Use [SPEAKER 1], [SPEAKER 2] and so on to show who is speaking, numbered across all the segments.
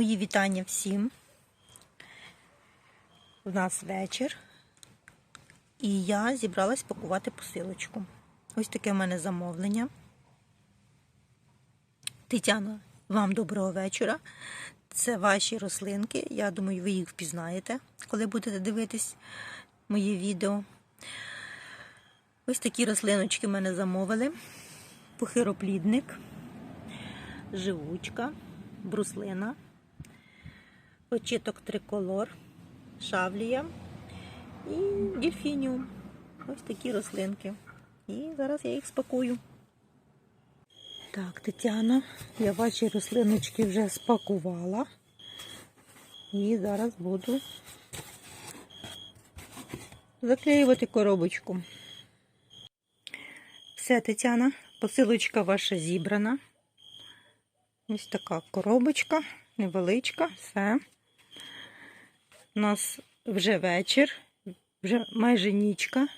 [SPEAKER 1] Мої вітання всім. У нас вечір. І я зібралась пакувати посилочку. Ось таке в мене замовлення. Тетяна, вам доброго вечора. Це ваші рослинки. Я думаю, ви їх впізнаєте, коли будете дивитись моє відео. Ось такі рослиночки в мене замовили. Похироплідник, живучка, бруслина, очіток триколор, шавлія і дельфініум. Ось такі рослинки. І зараз я їх спакую. Так, Тетяна, я ваші рослиночки вже спакувала. І зараз буду заклеювати коробочку. Все, Тетяна, посилочка ваша зібрана. Ось така коробочка, невеличка, все. У нас вже вечір, вже майже нічка.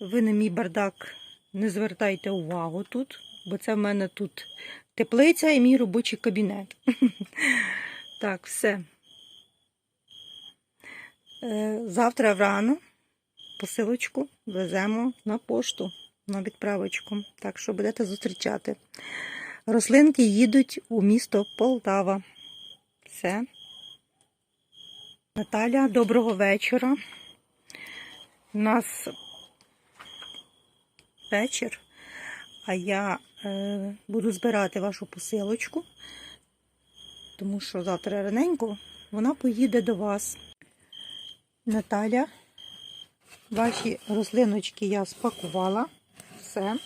[SPEAKER 1] Ви на мій бардак не звертайте увагу тут, бо це в мене тут теплиця і мій робочий кабінет. Так, все. Е, Завтра врано посилочку веземо на пошту, на відправочку. Так що будете зустрічати. Рослинки їдуть у місто Полтава. Все. Наталя, доброго вечора. У нас вечір, а я е, буду збирати вашу посилочку, тому що завтра раненько вона поїде до вас. Наталя, ваші рослиночки я спакувала. Все.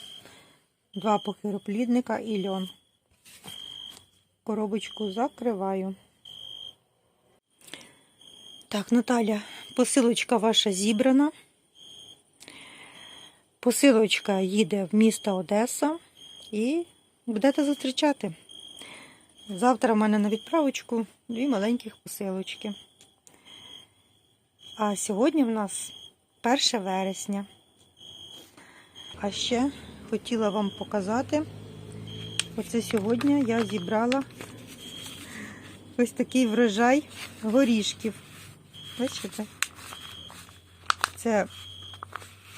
[SPEAKER 1] Два похироплідника і льон. Коробочку закриваю. Так, Наталя, посилочка ваша зібрана. Посилочка їде в місто Одеса і будете зустрічати. Завтра в мене на відправочку дві маленьких посилочки. А сьогодні в нас 1 вересня. А ще хотіла вам показати, оце сьогодні я зібрала ось такий врожай горішків. Бачите? Це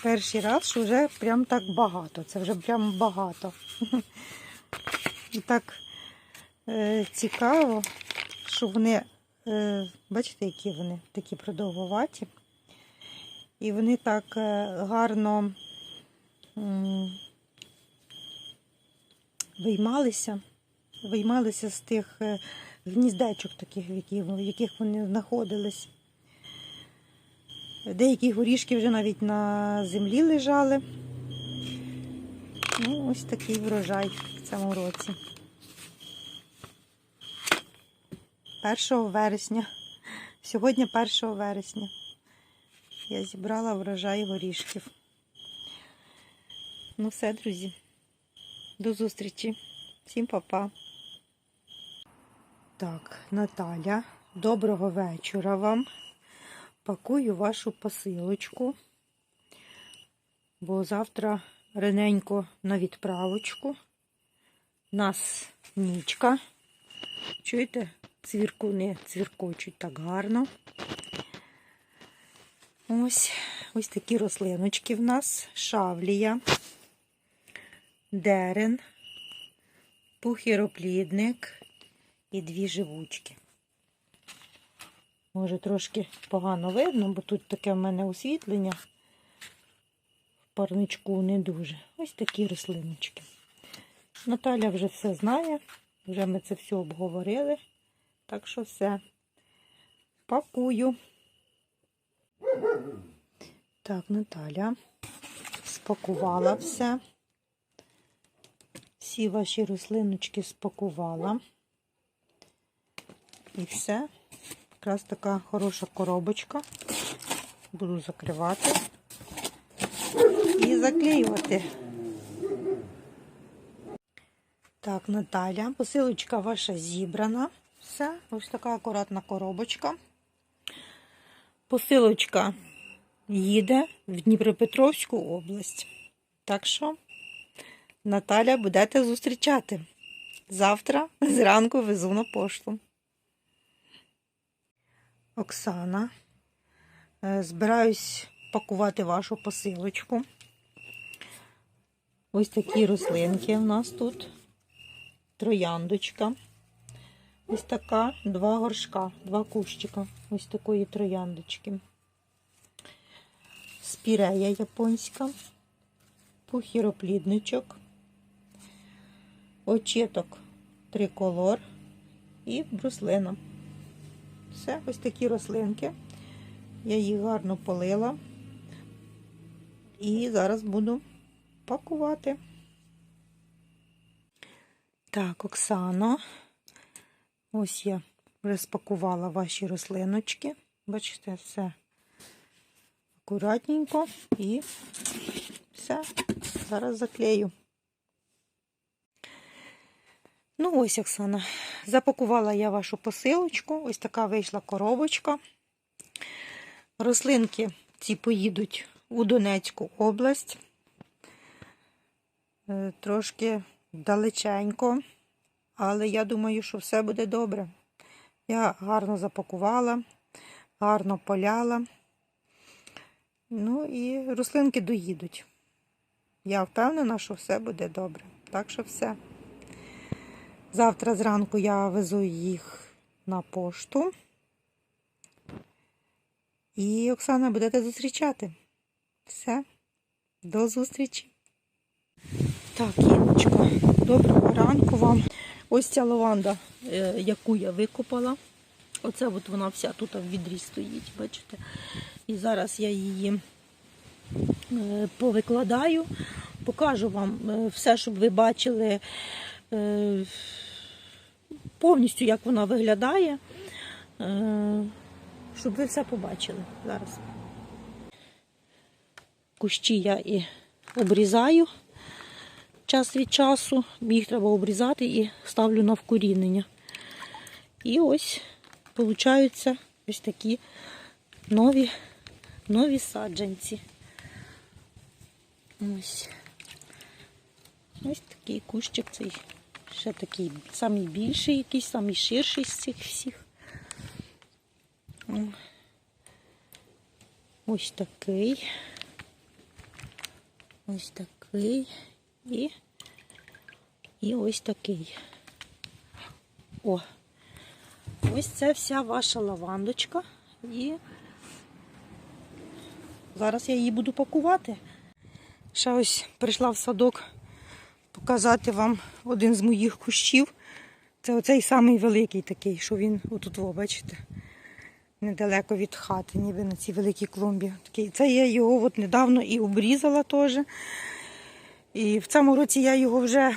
[SPEAKER 1] перший раз, що вже прям так багато. Це вже прям багато. І так е, цікаво, що вони, е, бачите, які вони такі продовгуваті. І вони так е, гарно виймалися, виймалися з тих е, гніздечок таких, в яких вони знаходились. Деякі горішки вже навіть на землі лежали. Ну, ось такий врожай в цьому році. 1 вересня. Сьогодні 1 вересня. Я зібрала врожай горішків. Ну все, друзі. До зустрічі. Всім па-па. Так, Наталя, доброго вечора вам. Пакую вашу посилочку, бо завтра раненько на відправочку. Нас нічка. Чуєте, цвіркуни цвіркочуть так гарно. Ось ось такі рослиночки в нас, шавлія, дерен, пухіроплідник і дві живучки. Може, трошки погано видно, бо тут таке в мене освітлення в парничку не дуже. Ось такі рослиночки. Наталя вже все знає, вже ми це все обговорили. Так що все. Пакую. Так, Наталя спакувала все. Всі ваші рослиночки спакувала. І все. Якраз така хороша коробочка. Буду закривати і заклеювати. Так, Наталя, посилочка ваша зібрана. Все, ось така акуратна коробочка. Посилочка їде в Дніпропетровську область. Так що, Наталя, будете зустрічати. завтра зранку везу на пошту. Оксана. Е, Збираюсь пакувати вашу посилочку. Ось такі рослинки у нас тут. Трояндочка. Ось така, два горшка, два кущика. Ось такої трояндочки. Спірея японська, пухіроплідничок, очіток триколор і бруслина. Все, ось такі рослинки. Я їх гарно полила. І зараз буду пакувати. Так, Оксано. Ось я вже спакувала ваші рослиночки. Бачите, все акуратненько і все. Зараз заклею. Ну, ось, Оксана, запакувала я вашу посилочку. Ось така вийшла коробочка. Рослинки ці поїдуть у Донецьку область. Е, Трошки далеченько, але я думаю, що все буде добре. Я гарно запакувала, гарно поляла. Ну і рослинки доїдуть. Я впевнена, що все буде добре. Так що все. Завтра зранку я везу їх на пошту. І Оксана будете зустрічати. Все. До зустрічі. Так, Іночка, доброго ранку вам. Ось ця лаванда, е, яку я викопала. Оце от вона вся тут в відрі стоїть, бачите? І зараз я її е, повикладаю, покажу вам е, все, щоб ви бачили повністю, як вона виглядає, е, щоб ви все побачили зараз. Кущі я і обрізаю час від часу. Їх треба обрізати і ставлю на вкорінення. І ось получаються ось такі нові, нові саджанці. Ось. Ось такий кущик цей. Ще такий самий більший, якийсь, самий ширший з цих всіх. Ось такий. Ось такий. І, і ось такий. О, ось це вся ваша лавандочка. І зараз я її буду пакувати. Ще ось прийшла в садок показати вам один з моїх кущів. Це оцей самий великий такий, що він отут, во, бачите, недалеко від хати, ніби на цій великій клумбі. Такий. Це я його от недавно і обрізала теж. І в цьому році я його вже,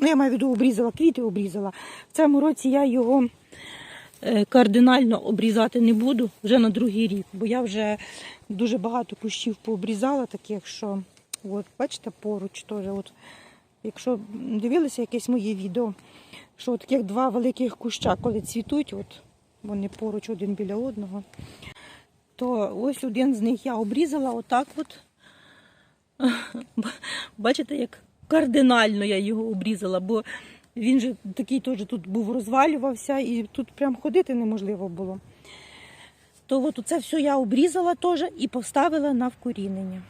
[SPEAKER 1] ну я маю в виду обрізала, квіти обрізала. В цьому році я його е, кардинально обрізати не буду вже на другий рік, бо я вже дуже багато кущів пообрізала, таких, що, от, бачите, поруч теж. От, якщо дивилися якесь моє відео, що от таких два великих куща, коли цвітуть, от вони поруч один біля одного, то ось один з них я обрізала отак от. Бачите, як кардинально я його обрізала, бо він же такий теж тут був розвалювався і тут прям ходити неможливо було. То от це все я обрізала теж і поставила на вкорінення.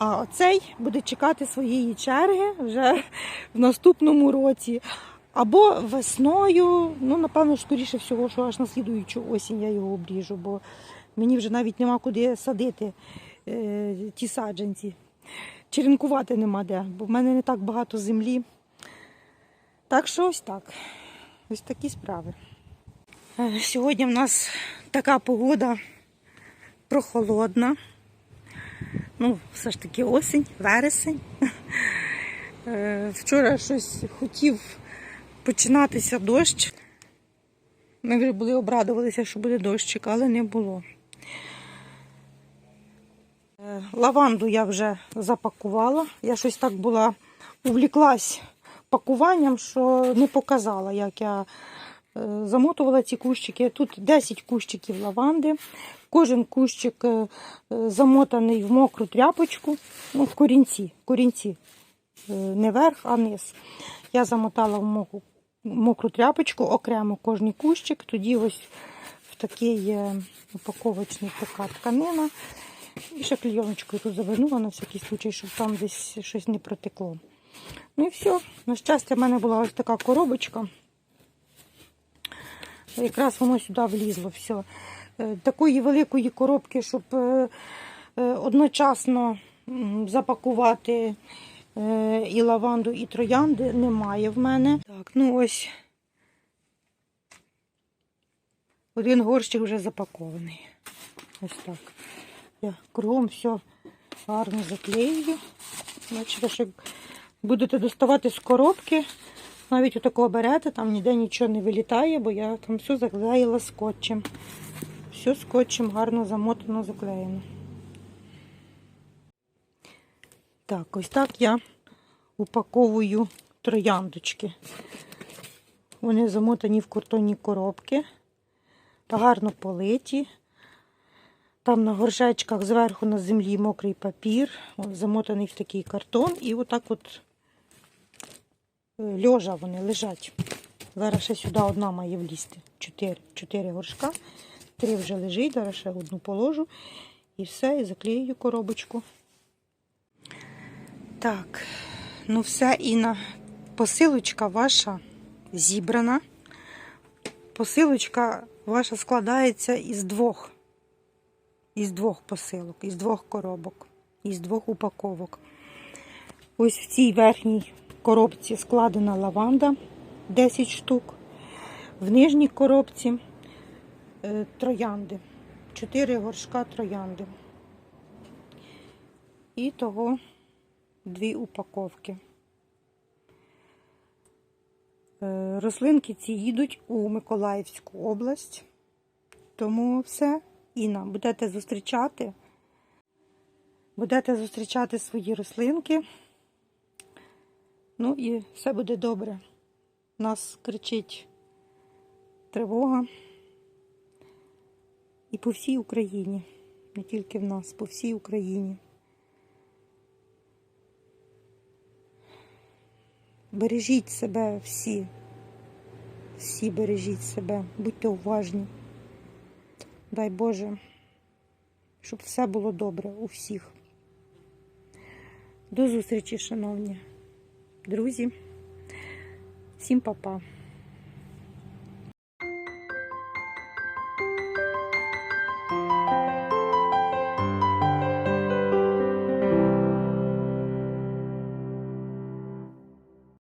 [SPEAKER 1] А оцей буде чекати своєї черги вже в наступному році. Або весною, ну, напевно, скоріше всього, що аж на слідуючу осінь я його обріжу, бо мені вже навіть нема куди садити е, ті саджанці. Черенкувати нема де, бо в мене не так багато землі. Так що ось так. Ось такі справи. Е, Сьогодні в нас така погода прохолодна. Ну, все ж таки осінь, вересень. Е, Вчора щось хотів починатися дощ. Ми вже були обрадувалися, що буде дощик, але не було. Е, Лаванду я вже запакувала. Я щось так була увліклась пакуванням, що не показала, як я е, замотувала ці кущики. Тут 10 кущиків лаванди. Кожен кущик е, е, замотаний в мокру тряпочку, ну, в корінці. корінці. е, не верх, а низ. Я замотала в мокру, мокру тряпочку окремо кожний кущик, тоді ось в такий упаковочний така тканина. І ще клейоночкою тут завернула на всякий случай, щоб там десь щось не протекло. Ну і все. На щастя, в мене була ось така коробочка. Якраз воно сюди влізло все. Е, Такої великої коробки, щоб е, е, одночасно запакувати і лаванду, і троянди, немає в мене. Так, ну ось один горщик вже запакований. Ось так. Я кругом все гарно заклею. Бачите, що будете доставати з коробки, навіть отакого берете, там ніде нічого не вилітає, бо я там все заклеїла скотчем. Все скотчем гарно замотано, заклеєно. Так, ось так я упаковую трояндочки. Вони замотані в картонні коробки, гарно политі. Там на горшечках зверху на землі мокрий папір, от, замотаний в такий картон, і отак от е, льожа вони лежать. Зараз ще сюди одна має влізти. Чотири, чотири горшка. Три вже лежить, зараз ще одну положу. І все, і заклею коробочку. Так, ну все, Інна, посилочка ваша зібрана. Посилочка ваша складається із двох. Із двох посилок, із двох коробок, із двох упаковок. Ось в цій верхній коробці складена лаванда 10 штук. В нижній коробці троянди. 4 горшка троянди. І того дві упаковки. Е, Рослинки ці їдуть у Миколаївську область. Тому все. Інна, будете зустрічати. Будете зустрічати свої рослинки. Ну і все буде добре. Нас кричить тривога. І по всій Україні. Не тільки в нас, по всій Україні. Бережіть себе всі. Всі бережіть себе, будьте уважні. Дай Боже, щоб все було добре у всіх. До зустрічі, шановні друзі. Всім па-па.